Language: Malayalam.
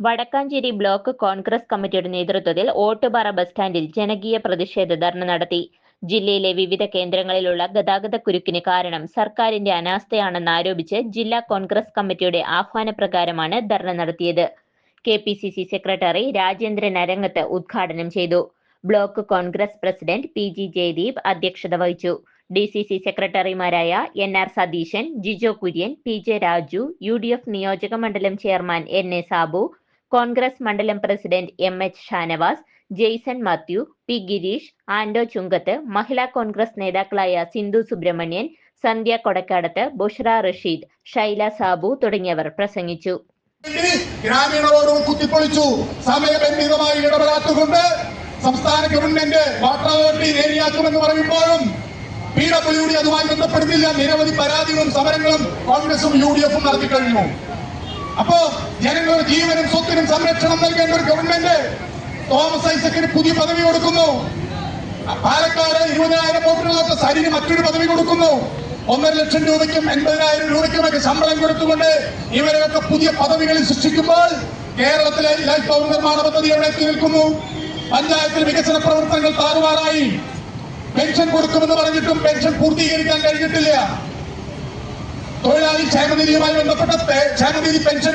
വടക്കാഞ്ചേരി ബ്ലോക്ക് കോൺഗ്രസ് കമ്മിറ്റിയുടെ നേതൃത്വത്തിൽ ഓട്ടുപാറ ബസ് സ്റ്റാൻഡിൽ ജനകീയ പ്രതിഷേധ ധർണ നടത്തി. ജില്ലയിലെ വിവിധ കേന്ദ്രങ്ങളിലുള്ള ഗതാഗത കുരുക്കിന് കാരണം സർക്കാരിന്റെ അനാസ്ഥയാണെന്ന് ആരോപിച്ച് ജില്ലാ കോൺഗ്രസ് കമ്മിറ്റിയുടെ ആഹ്വാനപ്രകാരമാണ് ധർണ നടത്തിയത്. K P C C secretary Rajendran Arangath ഉദ്ഘാടനം ചെയ്തു. Block Congress president P G Jayadeep അധ്യക്ഷത വഹിച്ചു. ഡി സി സി സെക്രട്ടറിമാരായ N R Satheesan Jijo Kurian P J Raju U D F നിയോജക മണ്ഡലം chairman N A Sabu Congress മണ്ഡലം president M H Shanavas Jaison Mathew P Gireesh Ando Chungath Mahila Congress നേതാക്കളായ സിന്ധു സുബ്രഹ്മണ്യൻ സന്ധ്യ കൊടക്കാടത്ത് ബുഷ്ര റഷീദ് ഷൈല സാബു തുടങ്ങിയവർ പ്രസംഗിച്ചു. വേണ്ടി ഗ്രാമീണ റോഡുകൾ കുത്തിപ്പൊളിച്ചു. സമയബന്ധിതമായി ഇടപെടാത്തുകൊണ്ട് സംസ്ഥാന ഗവൺമെന്റ് വാട്ടർ അതോറിറ്റി നേരിയാക്കുമെന്ന് പറയുമ്പോഴും പി ഡബ്ല്യു ഡി അതുമായി ബന്ധപ്പെടുന്നില്ല. നിരവധി പരാതികളും സമരങ്ങളും കോൺഗ്രസും യു ഡി എഫും നടത്തി കഴിഞ്ഞു അപ്പോ ജീവനും സ്വത്തിനും സംരക്ഷണം നൽകേണ്ട ഒരു ഗവൺമെന്റ് തോമസ് ഐസക്കിന് പുതിയ പദവി കൊടുക്കുന്നു. പാലക്കാട് ഇരുപതിനായിരം വോട്ടുകളൊക്കെ സരിന് മറ്റൊരു പദവി കൊടുക്കുന്നു. ഒന്നര ലക്ഷം രൂപയ്ക്കും എൺപതിനായിരം രൂപയ്ക്കുമൊക്കെ ശമ്പളം കൊടുത്തുകൊണ്ട് ഇവരെയൊക്കെ പുതിയ പദവികളിൽ സൃഷ്ടിക്കുമ്പോൾ കേരളത്തിലെ ലൈഫ് ഭവന നിർമ്മാണ പദ്ധതി എവിടെ എത്തി നിൽക്കുന്നു? പഞ്ചായത്തിൽ വികസന പ്രവർത്തനങ്ങൾ താറുമാറായി. പെൻഷൻ കൊടുക്കുമെന്ന് പറഞ്ഞിട്ടും പെൻഷൻ പൂർത്തീകരിക്കാൻ കഴിഞ്ഞിട്ടില്ല. തൊഴിലാളി ക്ഷേമനിധിയുമായി ബന്ധപ്പെട്ട ക്ഷേമനിധി പെൻഷൻ